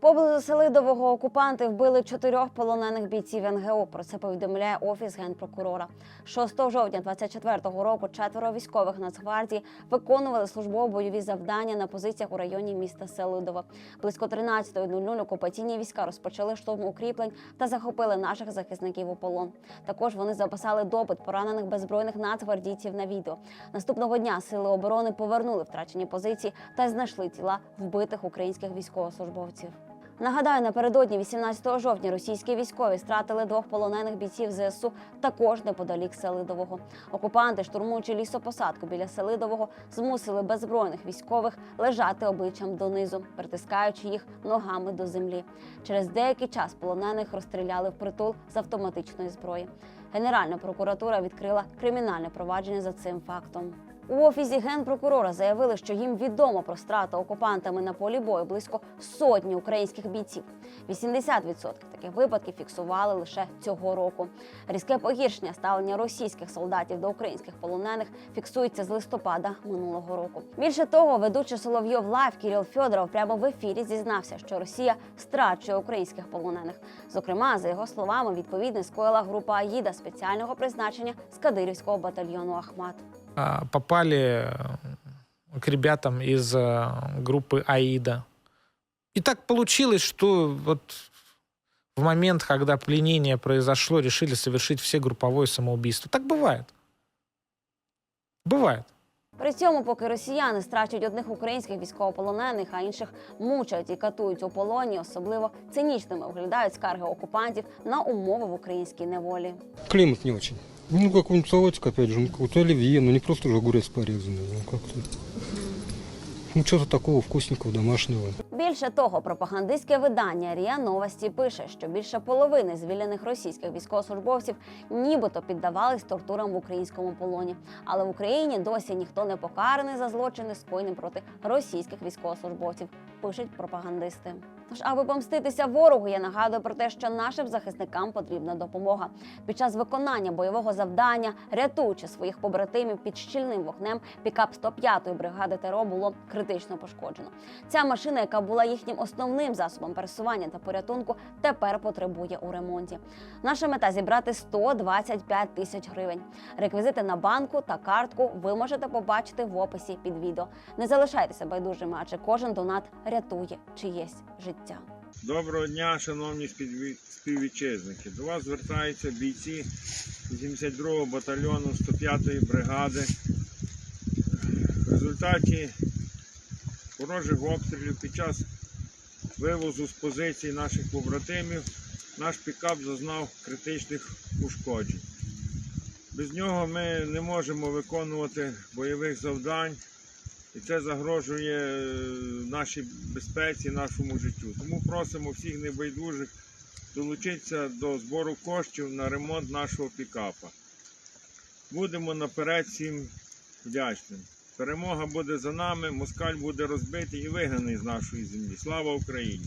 Поблизу Селидового окупанти вбили чотирьох полонених бійців НГУ. Про це повідомляє офіс генпрокурора. 6 жовтня 24-го року четверо військових Нацгвардії виконували службово-бойові завдання на позиціях у районі міста Селидово. Близько 13.00 окупаційні війська розпочали штурм укріплень та захопили наших захисників у полон. Також вони записали допит поранених беззбройних нацгвардійців на відео. Наступного дня сили оборони повернули втрачені позиції та знайшли тіла вбитих українських військовослужбовців. Нагадаю, напередодні 18 жовтня російські військові стратили двох полонених бійців ЗСУ також неподалік Селидового. Окупанти, штурмуючи лісопосадку біля Селидового, змусили беззбройних військових лежати обличчям донизу, притискаючи їх ногами до землі. Через деякий час полонених розстріляли впритул з автоматичної зброї. Генеральна прокуратура відкрила кримінальне провадження за цим фактом. У офісі генпрокурора заявили, що їм відомо про страту окупантами на полі бою близько сотні українських бійців. 80% таких випадків фіксували лише цього року. Різке погіршення ставлення російських солдатів до українських полонених фіксується з листопада минулого року. Більше того, ведучий Соловйов Лайв Кіріл Фьодоров прямо в ефірі зізнався, що Росія страчує українських полонених. Зокрема, за його словами, відповідно скоїла група Аїда спеціального призначення з Кадирівського батальйону Ахмат а, попали э, к ребятам из э, группы АИДа. И так получилось, что вот в момент, когда пленение произошло, решили совершить все групповое самоубийство. Так бывает. Бывает. При цьому, поки росіяни страчують одних українських військовополонених, а інших мучають і катують у полоні, особливо цинічними виглядають скарги окупантів на умови в українській неволі. Климат не очень. Ну, какой-нибудь салатик, опять же, ну, какой-то оливье, ну, не просто же огурец порезанный, ну, как-то. Ну, что-то такого вкусненького, домашнего. Більше того, пропагандистське видання РІА Новості пише, що більше половини звільнених російських військовослужбовців нібито піддавались тортурам в українському полоні. Але в Україні досі ніхто не покараний за злочини, скоєні проти російських військовослужбовців, пишуть пропагандисти. Тож, аби помститися ворогу, я нагадую про те, що нашим захисникам потрібна допомога. Під час виконання бойового завдання, рятуючи своїх побратимів під щільним вогнем, пікап 105-ї бригади ТРО було критично пошкоджено. Ця машина, яка була їхнім основним засобом пересування та порятунку, тепер потребує у ремонті. Наша мета зібрати 125 тисяч гривень. Реквізити на банку та картку ви можете побачити в описі під відео. Не залишайтеся байдужими, адже кожен донат рятує чиєсь життя. Доброго дня, шановні співвітчизники. До вас звертаються бійці 82-го батальйону 105-ї бригади. В результаті ворожих обстрілів під час вивозу з позицій наших побратимів наш пікап зазнав критичних ушкоджень. Без нього ми не можемо виконувати бойових завдань, і це загрожує е, нашій безпеці, нашому життю. Тому просимо всіх небайдужих долучитися до збору коштів на ремонт нашого пікапа. Будемо наперед всім вдячним. Перемога буде за нами, москаль буде розбитий і вигнаний з нашої землі. Слава Україні!